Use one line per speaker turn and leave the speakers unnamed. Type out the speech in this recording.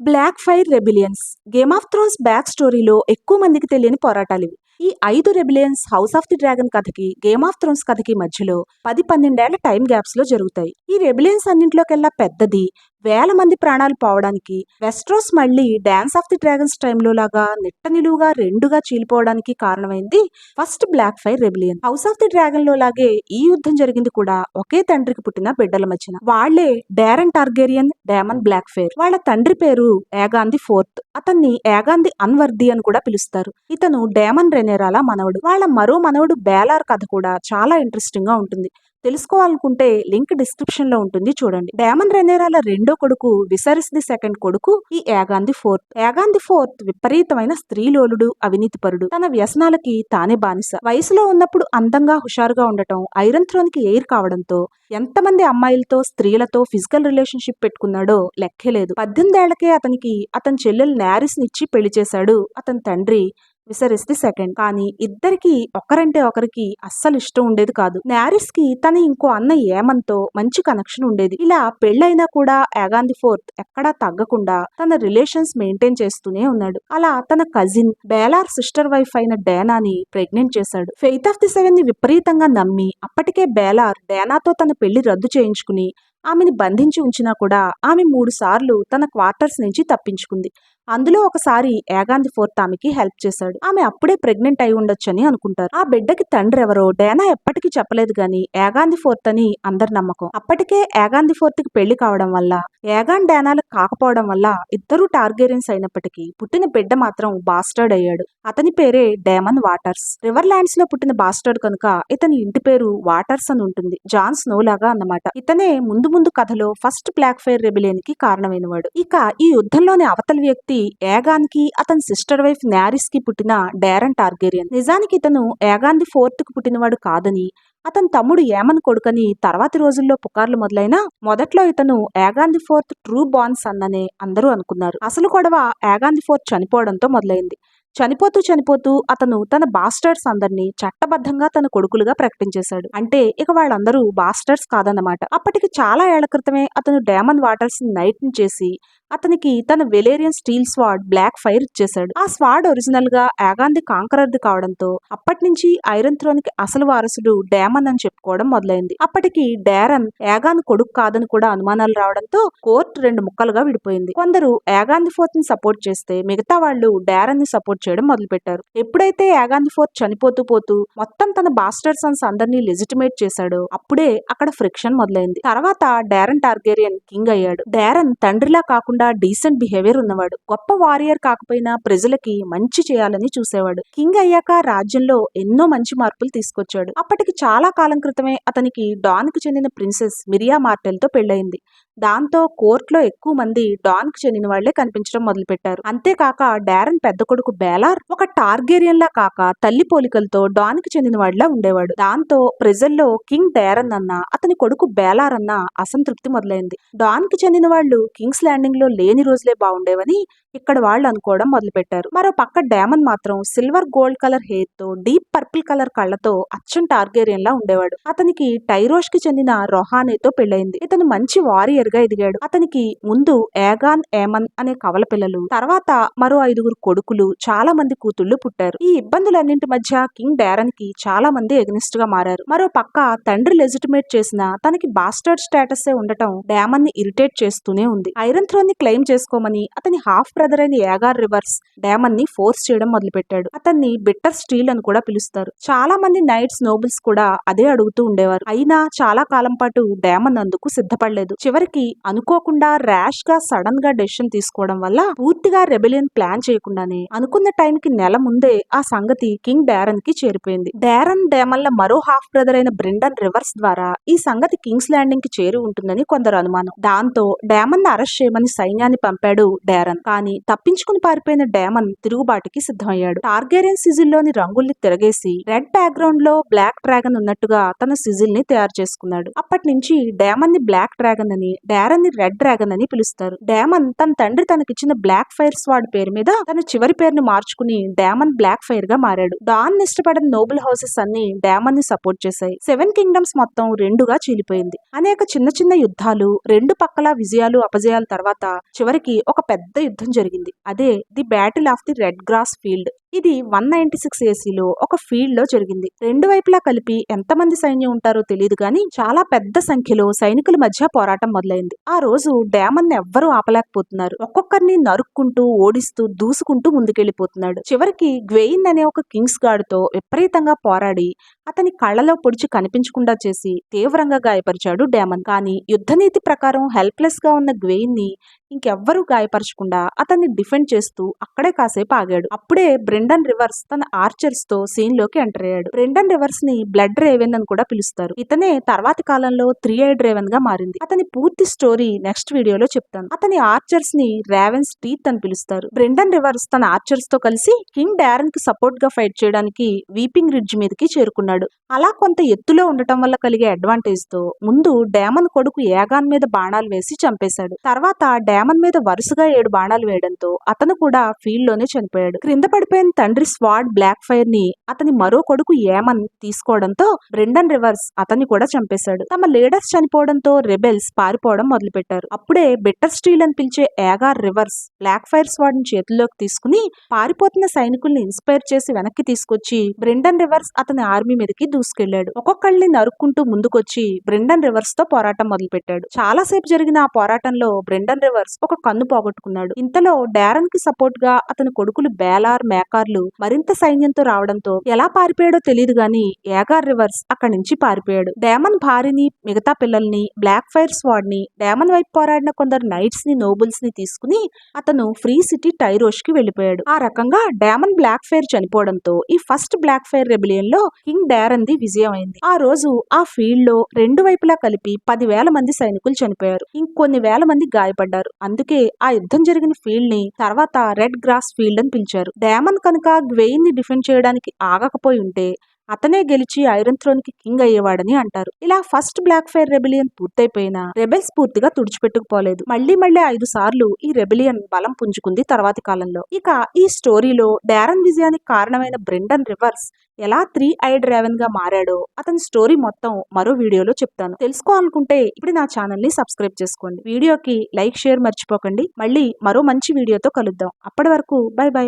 Blackfyre rebellions Game of Thrones back స్టోరీలో ఎక్కువ మందికి తెలియని పోరాటాలు ఇవి. ఈ ఐదు rebellions House of the Dragon కథకి గేమ్ ఆఫ్ థ్రోన్స్ కథకి మధ్యలో పది పన్నెండేళ్ళ టైం గ్యాప్స్లో జరుగుతాయి. ఈ రెబిలియన్స్ అన్నింటిలోకెల్లా పెద్దది వేల మంది ప్రాణాలు పోవడానికి వెస్ట్రోస్ మళ్ళీ డాన్స్ ఆఫ్ ది డ్రాగన్స్ టైంలో లాగా నిట్ట నిలువుగా రెండుగా చీలిపోవడానికి కారణమైంది first Blackfyre rebellion. House of the డ్రాగన్లో లాగే ఈ యుద్ధం జరిగింది కూడా ఒకే తండ్రికి పుట్టిన బిడ్డల మధ్యన. వాళ్ళే Daeron Targaryen Daemon Blackfyre. వాళ్ళ తండ్రి పేరు ఏగాంది ఫోర్త్. అతన్ని ఏగాంది అన్వర్ది అని కూడా పిలుస్తారు. ఇతను డేమన్ రెనేరాల మనవడు. వాళ్ళ మరో మనవడు బేలార్ కథ కూడా చాలా ఇంట్రెస్టింగ్గా ఉంటుంది. తెలుసుకోవాలనుకుంటే లింక్ డిస్క్రిప్షన్లో ఉంటుంది చూడండి. డేమన్ రెనేరాల రెండో కొడుకు విసరిస్ ది సెకండ్ కొడుకు ఈ ఏగాంది ఫోర్త్. ఏగాంధి ఫోర్త్ విపరీతమైన స్త్రీలోలుడు అవినీతిపరుడు. తన వ్యసనాలకి తానే బానిస. వయసులో ఉన్నప్పుడు అందంగా హుషారుగా ఉండటం ఐరన్ థ్రోన్కి ఎయిర్ కావడంతో ఎంతమంది అమ్మాయిలతో స్త్రీలతో ఫిజికల్ రిలేషన్షిప్ పెట్టుకున్నాడో లెక్కే లేదు. పద్దెనిమిదేళ్ళకే అతనికి అతని చెల్లెలు నారిస్ నిచ్చి పెళ్ళి చేశాడు అతని తండ్రి విసరిస్ ది సెకండ్ కానీ ఇద్దరికి ఒకరంటే ఒకరికి అస్సలు ఇష్టం ఉండేది కాదు. నారిస్కి తన ఇంకో అన్న ఏమంతో మంచి కనెక్షన్ ఉండేది. ఇలా పెళ్ళైనా కూడా యాగాంది ఫోర్త్ ఎక్కడా తగ్గకుండా తన రిలేషన్స్ మెయింటైన్ చేస్తూనే ఉన్నాడు. అలా తన కజిన్ బేలార్ సిస్టర్ వైఫ్ అయిన డేనాని ప్రెగ్నెంట్ చేశాడు. ఫెయిత్ ఆఫ్ ది సెవెన్ని విపరీతంగా నమ్మి అప్పటికే బేలార్ డేనాతో తన పెళ్ళి రద్దు చేయించుకుని ఆమెని బంధించి ఉంచినా కూడా ఆమె మూడు సార్లు తన క్వార్టర్స్ నుంచి తప్పించుకుంది. అందులో ఒకసారి ఏగాంధి ఫోర్త్ ఆమెకి హెల్ప్ చేశాడు. ఆమె అప్పుడే ప్రెగ్నెంట్ అయి ఉండొచ్చని అనుకుంటారు. ఆ బిడ్డకి తండ్రి ఎవరో డేనా ఎప్పటికీ చెప్పలేదు గాని ఏగాంది ఫోర్త్ అని అందరి నమ్మకం. అప్పటికే ఏగాంధి ఫోర్త్కి పెళ్ళి కావడం వల్ల ఏగాన్ డేనాలు కాకపోవడం వల్ల ఇద్దరు టార్గెరియన్స్ అయినప్పటికీ పుట్టిన బిడ్డ మాత్రం బాస్టర్డ్ అయ్యాడు. అతని పేరే డేమన్ వాటర్స్. రివర్ ల్యాండ్స్లో పుట్టిన బాస్టర్డ్ కనుక ఇతని ఇంటి పేరు వాటర్స్ అని ఉంటుంది. జాన్ స్నో లాగా అన్నమాట. ఇతనే ముందు ముందు కథలో ఫస్ట్ బ్లాక్ ఫైర్ రెబిలియన్కి కారణమైనవాడు. ఇక ఈ యుద్ధంలోని అవతలి వ్యక్తి ఏగాన్కి అతని సిస్టర్ వైఫ్ నారిస్కి పుట్టిన డేరన్ టార్గేరియన్. నిజానికి ఇతను ఏగాన్ ఫోర్త్కు పుట్టినవాడు కాదని అతని తమ్ముడు ఏమన్ కొడుకని తర్వాతి రోజుల్లో పుకార్లు మొదలైనా మొదట్లో ఇతను Aegon the fourth true born son అనే అందరూ అనుకున్నారు. అసలు గొడవ ఏగాంది ఫోర్త్ చనిపోవడంతో మొదలైంది. చనిపోతూ చనిపోతూ అతను తన బాస్టర్స్ అందరినీ చట్టబద్ధంగా తన కొడుకులుగా ప్రకటించేశాడు. అంటే ఇక వాళ్ళందరూ బాస్టర్స్ కాదన్నమాట. అప్పటికి చాలా ఏళ్ళ క్రితమే అతను డేమన్ వాటర్స్ నైట్ని చేసి అతనికి తన Valyrian steel sword Blackfyre ఇచ్చేశాడు. ఆ స్వాడ్ ఒరిజినల్గా యాగాంది కాంకరర్ది కావడంతో అప్పటి నుంచి ఐరన్ థ్రోన్కి అసలు వారసుడు డేమన్ అని చెప్పుకోవడం మొదలైంది. అప్పటికి డారన్ యాగాన్ కొడుకు కాదని కూడా అనుమానాలు రావడంతో కోర్టు రెండు ముక్కలుగా విడిపోయింది. కొందరు యాగాంది ఫోర్త్ని సపోర్ట్ చేస్తే మిగతా వాళ్ళు డారన్ని సపోర్ట్ చేయడం మొదలుపెట్టారు. ఎప్పుడైతే యాగాంది ఫోర్త్ చనిపోతూ పోతూ మొత్తం తన బాస్టర్ సన్స్ అందరినీ లెజిటిమేట్ చేశాడో అప్పుడే అక్కడ ఫ్రిక్షన్ మొదలైంది. తర్వాత డారన్ టార్గేరియన్ కింగ్ అయ్యాడు. డారన్ తండ్రిలా కాకుండా డీసెంట్ బిహేవియర్ ఉన్నవాడు. గొప్ప వారియర్ కాకపోయినా ప్రజలకి మంచి చేయాలని చూసేవాడు. కింగ్ అయ్యాక రాజ్యంలో ఎన్నో మంచి మార్పులు తీసుకొచ్చాడు. అప్పటికి చాలా కాలం క్రితమే అతనికి డాన్కు చెందిన ప్రిన్సెస్ మిరియా మార్టెల్తో పెళ్ళయింది. దాంతో కోర్టులో ఎక్కువ మంది డాన్కు చెందిన వాళ్ళే కనిపించడం మొదలుపెట్టారు. అంతేకాక డారన్ పెద్ద కొడుకు బేలార్ ఒక టార్గేరియన్ లా కాక తల్లి పోలికలతో డాన్కి చెందిన వాడిలా ఉండేవాడు. దాంతో ప్రజల్లో కింగ్ డేరన్ అన్న అతని కొడుకు బేలార్ అన్న అసంతృప్తి మొదలైంది. డాన్కి చెందిన వాళ్ళు కింగ్స్ ల్యాండింగ్లో లేని రోజులే బాగుండేవని ఇక్కడ వాళ్ళు అనుకోవడం మొదలుపెట్టారు. మరో పక్క డామన్ మాత్రం సిల్వర్ గోల్డ్ కలర్ హెయిర్తో డీప్ పర్పుల్ కలర్ కళ్ళతో అచ్చం టార్గేరియన్ లా ఉండేవాడు. అతనికి టైరోష్కి చెందిన రొహానేతో పెళ్ళైంది ఇతను మంచి వారియర్ గా ఎదిగాడు. అతనికి ముందు ఏగాన్ ఏమన్ అనే కవల పిల్లలు తర్వాత మరో ఐదుగురు కొడుకులు చాలా మంది కూతుళ్ళు పుట్టారు. ఈ ఇబ్బందులన్నింటి మధ్య కింగ్ డారన్కి చాలా మంది ఎగనిస్ట్గా మారారు. మరో పక్క తండ్రి లెజిటిమేట్ చేసిన తనకి బాస్టర్డ్ స్టేటస్ ఉండటం డామన్ని ఇరిటేట్ చేస్తూనే ఉంది. ఐరన్ థ్రోన్ని క్లెయిమ్ చేసుకోమని అతని హాఫ్ బ్రదర్ అయిన యాగార్ రివర్స్ డామన్ని ఫోర్స్ చేయడం మొదలుపెట్టాడు. అతన్ని బిట్టర్ స్టీల్ అని కూడా పిలుస్తారు. చాలా మంది నైట్స్ నోబుల్స్ కూడా అదే అడుగుతూ ఉండేవారు. అయినా చాలా కాలం పాటు డామన్ అందుకు సిద్ధపడలేదు. చివరికి అనుకోకుండా ర్యాష్గా సడన్గా డెసిషన్ తీసుకోవడం వల్ల పూర్తిగా రెబెలియన్ ప్లాన్ చేయకుండానే అనుకున్న టైం కి నెల ముందే ఆ సంగతి కింగ్ డారన్కి చేరిపోయింది. డారన్ డేమల్ల మరో హాఫ్ బ్రదర్ అయిన బ్రిండన్ రివర్స్ ద్వారా ఈ సంగతి కింగ్స్ ల్యాండింగ్కి చేరి ఉంటుందని కొందరు అనుమానం. దాంతో డామన్ అరెస్ట్ చేయమని సైన్యాన్ని పంపాడు డారన్ కానీ తప్పించుకుని పారిపోయిన డామన్ తిరుగుబాటుకి సిద్ధమయ్యాడు. టార్గేరియన్ సిజిల్లోని రంగుల్ని తిరగేసి రెడ్ బ్యాక్గ్రౌండ్లో బ్లాక్ డ్రాగన్ ఉన్నట్టుగా తన సిజిల్ని తయారు చేసుకున్నాడు. అప్పటి నుంచి డామన్ని బ్లాక్ డ్రాగన్ అని డారన్ని రెడ్ డ్రాగన్ అని పిలుస్తారు. డామన్ తన తండ్రి తనకిచ్చిన బ్లాక్ ఫైర్ స్వాడ్ పేరు మీద తన చివరి పేరును మార్చుకుని డామన్ బ్లాక్ ఫైర్గా మారాడు. డాన్ ఇష్టపడిన నోబుల్ హౌసెస్ అన్ని డామన్ని సపోర్ట్ చేశాయి. సెవెన్ కింగ్డమ్స్ మొత్తం రెండుగా చీలిపోయింది. అనేక చిన్న చిన్న యుద్ధాలు రెండు పక్కల విజయాలు అపజయాల తర్వాత చివరికి ఒక పెద్ద యుద్ధం జరిగింది. అదే the battle of the red grass field. ఇది వన్ నైన్టీ సిక్స్ ఏసీలో ఒక ఫీల్డ్లో జరిగింది. రెండు వైపులా కలిపి ఎంతమంది సైన్యం ఉంటారో తెలియదు కానీ చాలా పెద్ద సంఖ్యలో సైనికుల మధ్య పోరాటం మొదలైంది. ఆ రోజు డ్యామన్ ఎవ్వరూ ఆపలేకపోతున్నారు. ఒక్కొక్కరిని నరుక్కుంటూ ఓడిస్తూ దూసుకుంటూ ముందుకెళ్ళిపోతున్నాడు చివరికి గ్వెయిన్ అనే ఒక కింగ్స్ గార్డుతో విపరీతంగా పోరాడి అతని కళ్ళలో పొడిచి కనిపించకుండా చేసి తీవ్రంగా గాయపరిచాడు డ్యామన్. కానీ యుద్ధనీతి ప్రకారం హెల్ప్లెస్గా ఉన్న గ్వెయిన్ని ఇంకెవ్వరూ గాయపరచకుండా అతన్ని డిఫెండ్ చేస్తూ అక్కడే కాసేపు ఆగాడు. అప్పుడే బ్రెండన్ రివర్స్ తన ఆర్చర్స్తో సీన్లోకి ఎంటర్ అయ్యాడు. బ్రెండన్ రివర్స్ని బ్లడ్ రేవెన్ అని కూడా పిలుస్తారు. ఇతనే తర్వాతి కాలంలో త్రీ ఐడ్ రేవెన్గా మారింది. అతని పూర్తి స్టోరీ నెక్స్ట్ వీడియోలో చెప్తాను. అతని ఆర్చర్స్ని రావెన్స్ టీత్ అని పిలుస్తారు. బ్రెండన్ రివర్స్ తన ఆర్చర్స్తో కలిసి కింగ్ డారన్కి సపోర్ట్గా ఫైట్ చేయడానికి వీపింగ్ రిడ్జ్ మీదకి చేరుకున్నాడు. అలా కొంత ఎత్తులో ఉండటం వల్ల కలిగే అడ్వాంటేజ్తో ముందు డామన్ కొడుకు యాగాన్ మీద బాణాలు వేసి చంపేశాడు. తర్వాత డామన్ మీద వరుసగా ఏడు బాణాలు వేయడంతో అతను కూడా ఫీల్డ్లోనే చనిపోయాడు. క్రింద పడిపోయిన తండ్రి స్వాడ్ బ్లాక్ ఫైర్ని అతని మరో కొడుకు ఏమన్ తీసుకోవడంతో బ్రెండన్ రివర్స్ అతన్ని కూడా చంపేశాడు. తమ లీడర్స్ చనిపోవడంతో రెబెల్స్ పారిపోవడం మొదలుపెట్టారు. అప్పుడే బెటర్ స్టీల్ అని పిలిచే ఏగార్ రివర్స్ బ్లాక్ ఫైర్ స్వాడ్ని చేతుల్లోకి తీసుకుని పారిపోతున్న సైనికుల్ని ఇన్స్పైర్ చేసి వెనక్కి తీసుకొచ్చి బ్రెండన్ రివర్స్ అతని ఆర్మీ మీదకి దూసుకెళ్ళాడు ఒక్కొక్కళ్ళని నరుక్కుంటూ ముందుకొచ్చి బ్రెండన్ రివర్స్తో పోరాటం మొదలుపెట్టాడు. పెట్టాడు చాలాసేపు జరిగిన ఆ పోరాటంలో బ్రెండన్ రివర్స్ ఒక కన్ను పోగొట్టుకున్నాడు. ఇంతలో డారన్కి సపోర్ట్గా అతని కొడుకులు బేలార్ మేకార్లు మరింత సైన్యంతో రావడంతో ఎలా పారిపోయాడో తెలియదు గాని ఏగార్ రివర్స్ అక్కడి నుంచి పారిపోయాడు. డామన్ భార్యని మిగతా పిల్లల్ని బ్లాక్ ఫైర్ స్వాడ్ని డామన్ వైపు పోరాడిన కొందరు నైట్స్ని నోబుల్స్ని తీసుకుని అతను ఫ్రీ సిటీ టైరోష్కి వెళ్ళిపోయాడు ఆ రకంగా డామన్ బ్లాక్ ఫైర్ చనిపోవడంతో ఈ ఫస్ట్ బ్లాక్ ఫైర్ రెబిలియన్లో కింగ్ డారన్ ది విజయం అయింది ఆ రోజు ఆ ఫీల్డ్లో రెండు వైపులా కలిపి పదివేల మంది సైనికులు చనిపోయారు. ఇంకొన్ని వేల మంది గాయపడ్డారు. అందుకే ఆ యుద్ధం జరిగిన ఫీల్డ్ని తర్వాత రెడ్ గ్రాస్ ఫీల్డ్ అని పిలిచారు. డామన్ కనుక గ్వెయిన్ని డిఫెండ్ చేయడానికి ఆగకపోయి ఉంటే అతనే గెలిచి ఐరన్ థ్రోన్కి కింగ్ అయ్యేవాడని అంటారు. ఇలా ఫస్ట్ బ్లాక్ ఫైర్ రెబిలియన్ పూర్తయిపోయినా రెబెల్స్ పూర్తిగా తుడిచిపెట్టుకుపోలేదు. మళ్ళీ మళ్ళీ ఐదు సార్లు ఈ రెబిలియన్ బలం పుంజుకుంది తర్వాతి కాలంలో. ఇక ఈ స్టోరీలో డారన్ విజయానికి కారణమైన బ్రెండన్ రివర్స్ ఎలా త్రీ ఐడ్ రేవెన్గా మారాడో అతని స్టోరీ మొత్తం మరో వీడియోలో చెప్తాను. తెలుసుకోవాలనుకుంటే ఇప్పుడు నా ఛానల్ని సబ్స్క్రైబ్ చేసుకోండి. వీడియోకి లైక్ షేర్ మర్చిపోకండి. మళ్ళీ మరో మంచి వీడియోతో కలుద్దాం. అప్పటి వరకు బై బై.